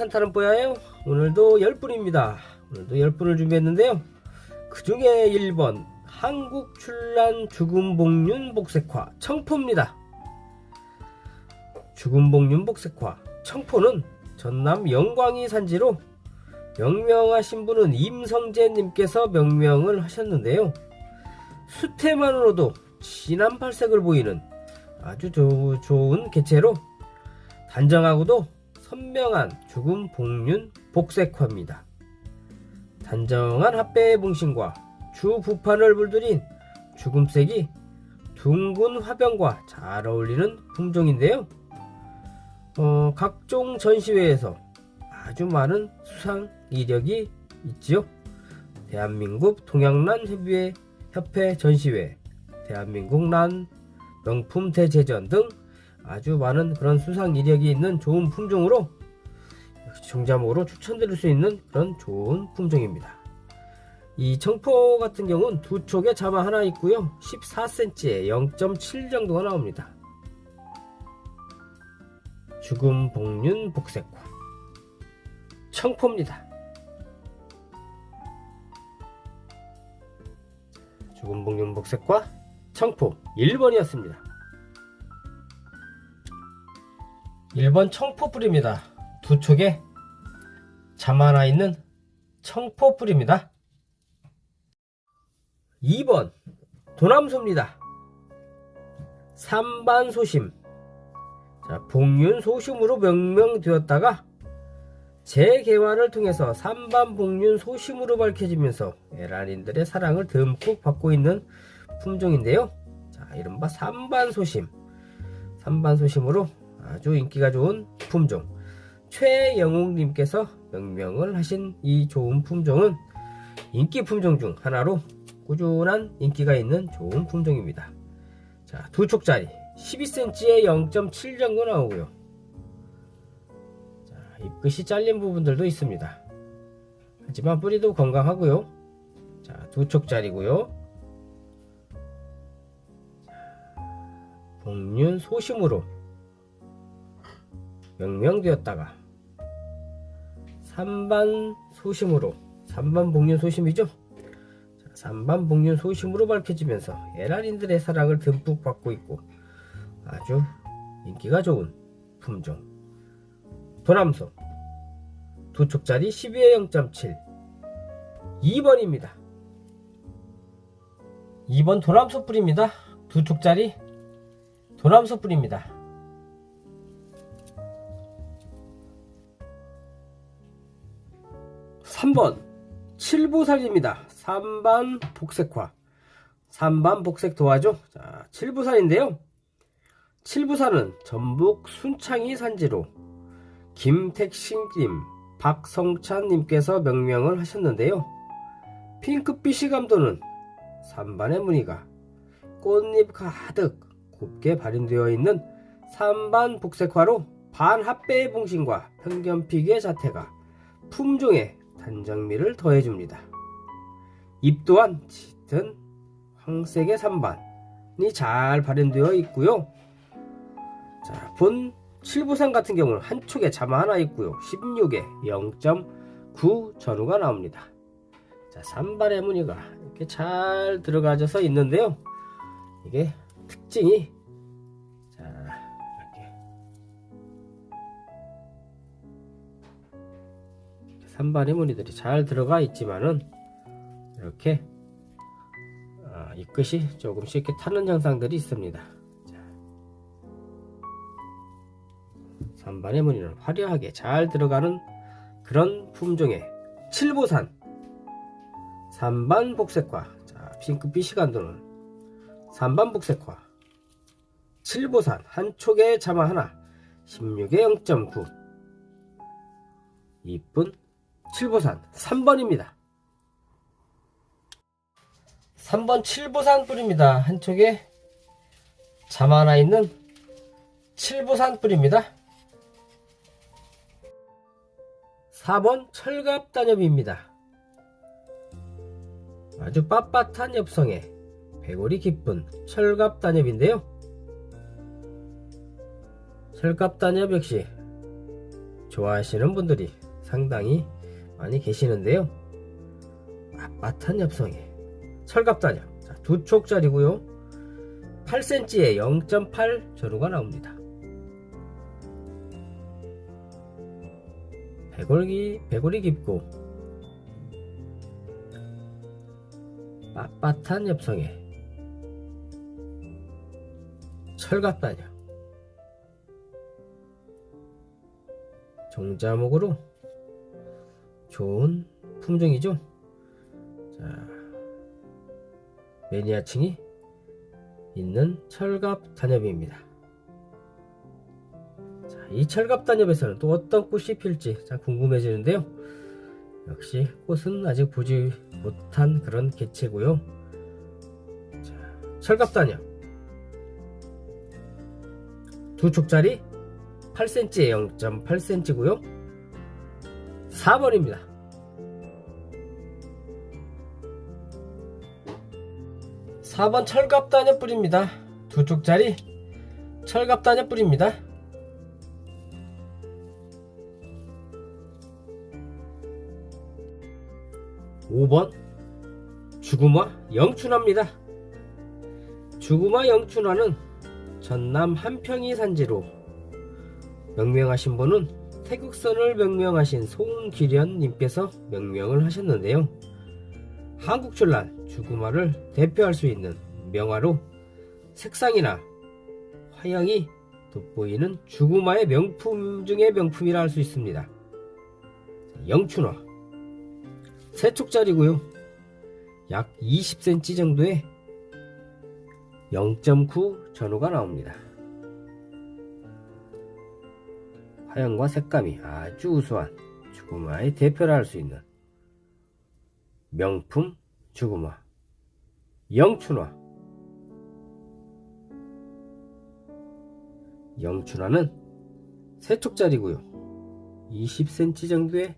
산타는 뽀야예요. 오늘도 10분입니다. 오늘도 10분을 준비했는데요. 그 중에 1번 한국 출란 죽음복륜 복색화 청포입니다. 죽음복륜 복색화 청포는 전남 영광이 산지로 명명하신 분은 임성재님께서 명명을 하셨는데요. 수태만으로도 진한 발색을 보이는 아주 조- 좋은 개체로 단정하고도 선명한 죽음 복륜 복색화입니다. 단정한 합배의 봉신과 주 부판을 물들인 죽음색이 둥근 화병과 잘 어울리는 품종인데요. 어, 각종 전시회에서 아주 많은 수상 이력이 있지요. 대한민국 동양란 협회 전시회, 대한민국 란 명품 대제전 등 아주 많은 그런 수상 이력이 있는 좋은 품종으로 역시 종자목으로 추천드릴 수 있는 그런 좋은 품종입니다. 이 청포 같은 경우는 두 촉에 자마 하나 있고요. 14cm에 0.7 정도가 나옵니다. 죽음 복륜 복색화 청포입니다. 죽음 복륜 복색화 청포 1번이었습니다. 1번 청포뿌리입니다. 두 촉에 잠 하나 있는 청포뿌리입니다. 2번 도남소입니다. 3반 소심 자, 복륜 소심으로 명명되었다가 재개화를 통해서 3반 복륜 소심으로 밝혀지면서 에란인들의 사랑을 듬뿍 받고 있는 품종인데요. 자, 이른바 3반 소심. 3반 소심으로 아주 인기가 좋은 품종. 최영웅님께서 명명을 하신 이 좋은 품종은 인기 품종 중 하나로 꾸준한 인기가 있는 좋은 품종입니다. 자, 두 촉짜리 12cm에 0.7 정도 나오고요. 자, 잎끝이 잘린 부분들도 있습니다. 하지만 뿌리도 건강하고요. 자, 두 촉짜리고요. 복륜 소심으로 명명되었다가 3반 소심으로 3반 복륜 소심이죠. 자, 3반 복륜 소심으로 밝혀지면서 에란인들의 사랑을 듬뿍 받고 있고 아주 인기가 좋은 품종 도남소 두 촉짜리 12에 0.7 2번입니다. 2번 도남소 뿌리입니다. 두 촉짜리 도남소 뿌리입니다. 3번 7부살입니다. 3반 복색화 3반 복색 도화죠. 자, 7부살인데요. 7부살은 전북 순창이 산지로 김택신님, 박성찬님께서 명명을 하셨는데요. 핑크빛이 감도는 3반의 무늬가 꽃잎 가득 곱게 발현되어 있는 3반 복색화로 반합배의 봉신과 편견픽의 자태가 품종에 단정미를 더해줍니다. 잎 또한 짙은 황색의 3반이 잘 발현되어 있고요. 자, 본 7부산 같은 경우는 한 촉에 자마 하나 있고요. 16에 0.9 전후가 나옵니다. 자, 3반의 무늬가 이렇게 잘 들어가져서 있는데요. 이게 특징이 3반의 무늬들이 잘 들어가 있지만은 이렇게 아, 이 끝이 조금씩 이렇게 타는 현상들이 있습니다. 자, 3반의 무늬는 화려하게 잘 들어가는 그런 품종의 칠보산. 3반 복색화. 자, 핑크빛이 간도는 3반 복색화. 7보산 한 촉에 자마 하나 16에 0.9 이쁜 7보산 3번입니다. 3번 7보산 뿌립니다. 한 촉에 자마 하나 있는 7보산 뿌립니다. 4번 철갑 단엽입니다. 아주 빳빳한 엽성에 배골이 깊은 철갑 단엽인데요. 철갑 단엽 역시 좋아하시는 분들이 상당히 많이 계시는데요. 빳빳한 엽성에 철갑단역 자, 두 촉짜리고요. 8cm에 0.8 전후가 나옵니다. 배골기 배골이 깊고 빳빳한 엽성에 철갑단역 종자목으로 좋은 품종이죠. 자, 매니아층이 있는 철갑 단엽입니다. 자, 이 철갑 단엽에서는 또 어떤 꽃이 필지 자, 궁금해지는데요. 역시 꽃은 아직 보지 못한 그런 개체고요. 자, 철갑 단엽 두 촉짜리 8cm에 0.8cm고요. 4번입니다. 4번 철갑 단엽 뿌립니다. 두 쪽짜리 철갑 단엽 뿌립니다. 오번 주구마 영춘화입니다. 주구마 영춘화는 전남 한평이 산지로 명명하신 분은 태국선을 명명하신 송기련님께서 명명을 하셨는데요. 한국 출란 주구마를 대표할 수 있는 명화로 색상이나 화형이 돋보이는 주구마의 명품 중의 명품이라 할 수 있습니다. 영춘화 세 촉짜리고요. 약 20cm 정도의 0.9 전후가 나옵니다. 화형과 색감이 아주 우수한 주구마의 대표라 할 수 있는 명품 주구마. 영춘화. 영춘화는 세촉짜리고요. 20cm 정도의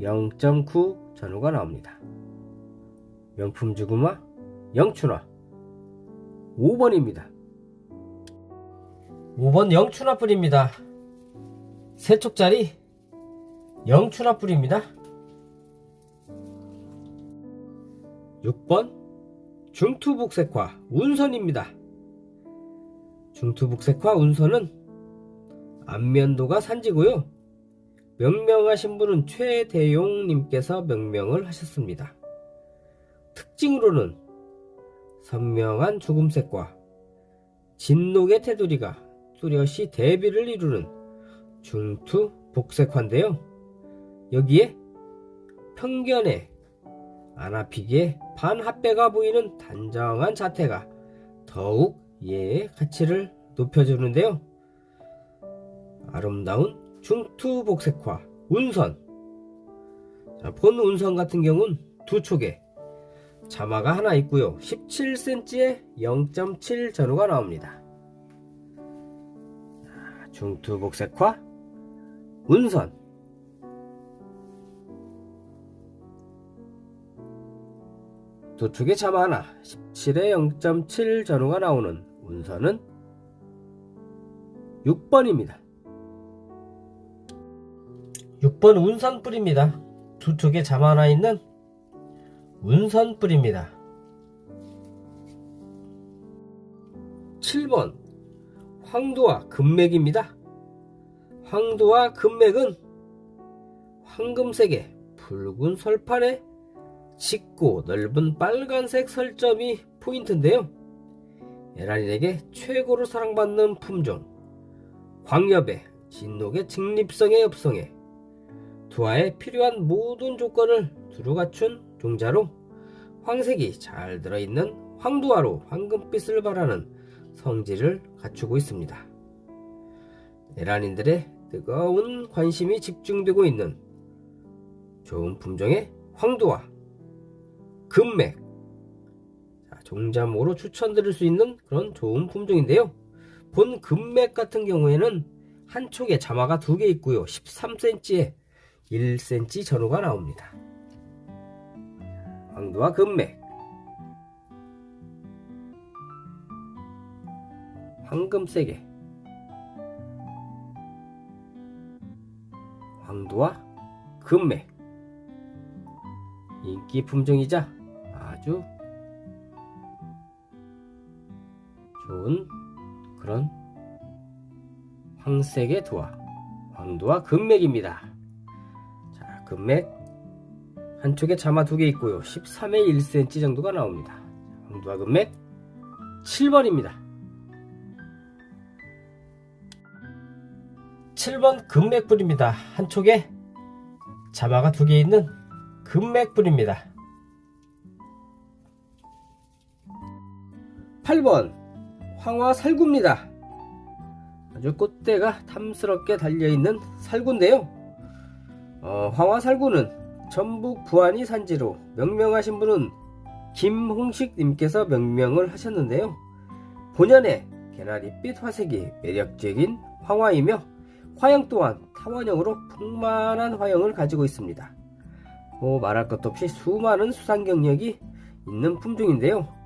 0.9 전후가 나옵니다. 명품 주구마 영춘화. 5번입니다. 5번 영춘화 뿌립니다. 세촉짜리 영춘화 뿌립니다 6번 중투북색화 운선입니다. 중투북색화 운선은 안면도가 산지고요. 명명하신 분은 최대용님께서 명명을 하셨습니다. 특징으로는 선명한 죽음색과 진녹의 테두리가 뚜렷이 대비를 이루는 중투 복색화인데요. 여기에 편견에 아나피기에 반합배가 보이는 단정한 자태가 더욱 얘의 가치를 높여주는데요. 아름다운 중투 복색화 운선 자, 본 운선 같은 경우는 두 촉에 자마가 하나 있고요. 17cm에 0.7 전후가 나옵니다. 자, 중투 복색화 운선 두 축의 자마 하나 17에 0.7 전후가 나오는 운선은 6번입니다. 6번 운선뿔입니다. 두 축의 자마 하나 있는 운선뿔입니다. 7번 황도와 금맥입니다. 황도와 금맥은 황금색의 붉은 설판에 짙고 넓은 빨간색 설점이 포인트인데요. 에란인에게 최고로 사랑받는 품종 광엽의 진녹의 직립성의 엽성에 두화에 필요한 모든 조건을 두루 갖춘 종자로 황색이 잘 들어있는 황두화로 황금빛을 발하는 성질을 갖추고 있습니다. 에란인들의 뜨거운 관심이 집중되고 있는 좋은 품종의 황두화 금맥 자, 종자목으로 추천드릴 수 있는 그런 좋은 품종인데요. 본 금맥 같은 경우에는 한 촉에 자마가 두 개 있고요. 13cm에 1cm 전후가 나옵니다. 황도와 금맥 황금세계 황도와 금맥 인기 품종이자 아주 좋은 그런 황색의 도화 황도와 금맥입니다. 자, 금맥 한쪽에 자마 두 개 있고요. 13에 1cm 정도가 나옵니다. 황도와 금맥 7번입니다. 7번 금맥불입니다. 한쪽에 자마가 두 개 있는 금맥불입니다. 8번 황화 살구입니다. 아주 꽃대가 탐스럽게 달려있는 살구인데요. 어, 황화 살구는 전북 부안이 산지로 명명하신 분은 김홍식님께서 명명을 하셨는데요. 본연의 개나리빛 화색이 매력적인 황화이며 화형 또한 타원형으로 풍만한 화형을 가지고 있습니다. 뭐 말할 것도 없이 수많은 수상 경력이 있는 품종인데요.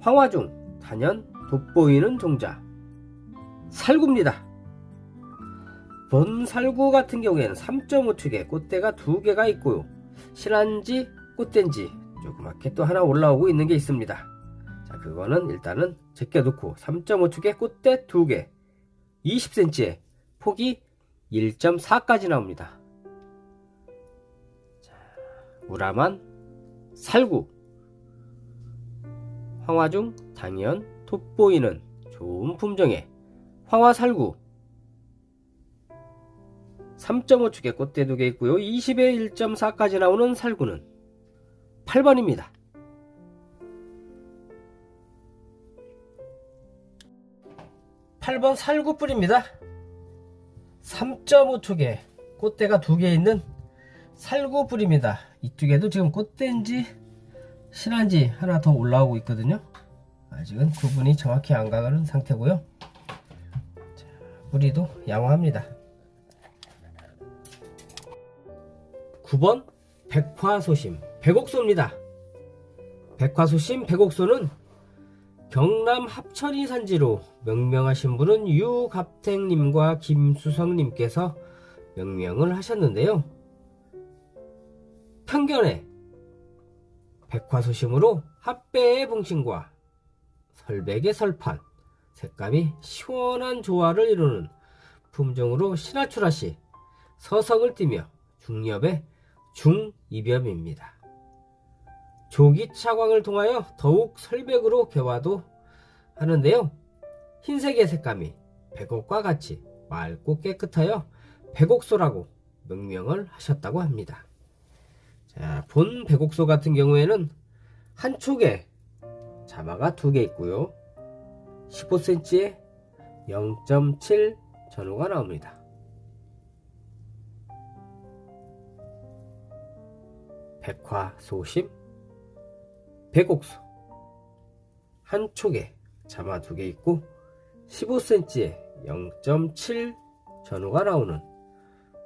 황화 중 단연 돋보이는 종자 살구입니다. 본살구 같은 경우에는 3.5축에 꽃대가 두 개가 있고요. 실한지 꽃댄지 조그맣게 또 하나 올라오고 있는 게 있습니다. 자, 그거는 일단은 제껴놓고 3.5축에 꽃대 두 개, 20cm에 폭이 1.4까지 나옵니다. 자, 우라만 살구 황화 중 당연 돋보이는 좋은 품종의 황화 살구 3.5축에 꽃대 두개 있고요. 20에 1.4까지 나오는 살구는 8번입니다. 8번 살구뿔입니다. 3.5축에 꽃대가 두 개 있는 살구뿔입니다. 이쪽에도 지금 꽃대인지 실한지 하나 더 올라오고 있거든요. 아직은 구분이 정확히 안 가는 상태고요. 자, 뿌리도 양호합니다. 9번 백화소심 백옥소입니다. 백화소심 백옥소는 경남 합천이 산지로 명명하신 분은 유갑택님과 김수성님께서 명명을 하셨는데요. 편견에 백화소심으로 합배의 봉신과 설백의 설판, 색감이 시원한 조화를 이루는 품종으로 신화출하시 서성을 띠며 중엽의 중이병입니다. 조기 차광을 통하여 더욱 설백으로 개화도 하는데요. 흰색의 색감이 백옥과 같이 맑고 깨끗하여 백옥소라고 명명을 하셨다고 합니다. 자, 본 백옥소 같은 경우에는 한쪽에 자마가 두 개 있고요. 15cm에 0.7 전후가 나옵니다. 백화 소심 백옥수 한쪽에 자마 두 개 있고 15cm에 0.7 전후가 나오는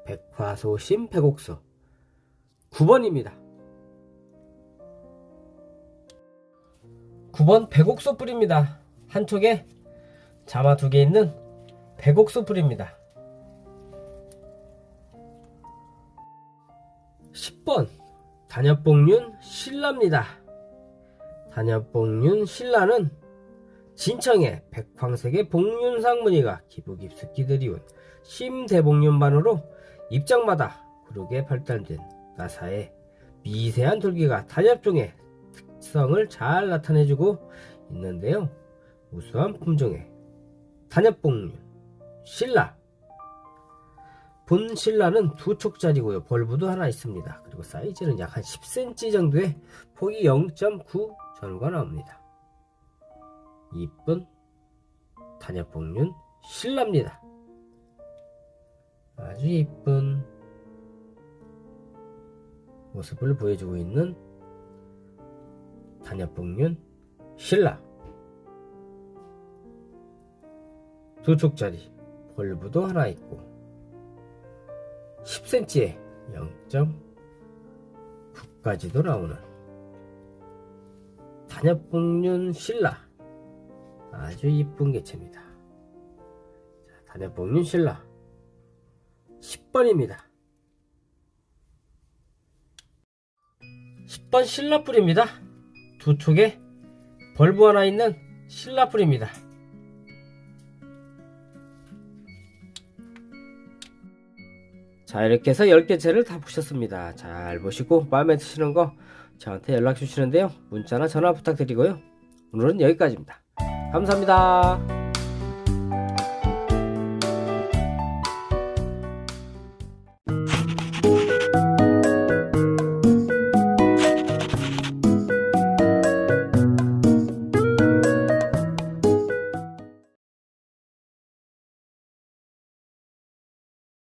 백화소심 백옥수 9번입니다. 9번 백옥소 뿌입니다 한쪽에 자마 두 개 있는 백옥소 뿌입니다 10번 단엽봉륜 신라입니다. 단엽봉륜 신라는 진청의 백황색의 봉륜상 무늬가 기부 깊숙이 들이운 심대봉륜반으로 입장마다 고르게 발달된 나사의 미세한 돌기가 단엽종의 특성을 잘 나타내주고 있는데요. 우수한 품종의 단엽봉륜 신라 본 신라는 두 촉짜리고요. 벌브도 하나 있습니다. 그리고 사이즈는 약 한 10cm 정도의 폭이 0.9 전후가 나옵니다. 이쁜 단엽봉륜 신라입니다. 아주 이쁜 모습을 보여주고 있는 단엽봉륜 신라 두 촉짜리 벌브도 하나 있고 10cm에 0.9까지도 나오는 단엽봉륜 신라 아주 이쁜 개체입니다. 자, 단엽봉륜 신라 10번입니다. 10번 신라뿔입니다. 두 촉에 벌브 하나 있는 신라뿔입니다. 자 이렇게 해서 10개 채를 다 보셨습니다. 잘 보시고 마음에 드시는 거 저한테 연락 주시는데요. 문자나 전화 부탁드리고요. 오늘은 여기까지입니다. 감사합니다.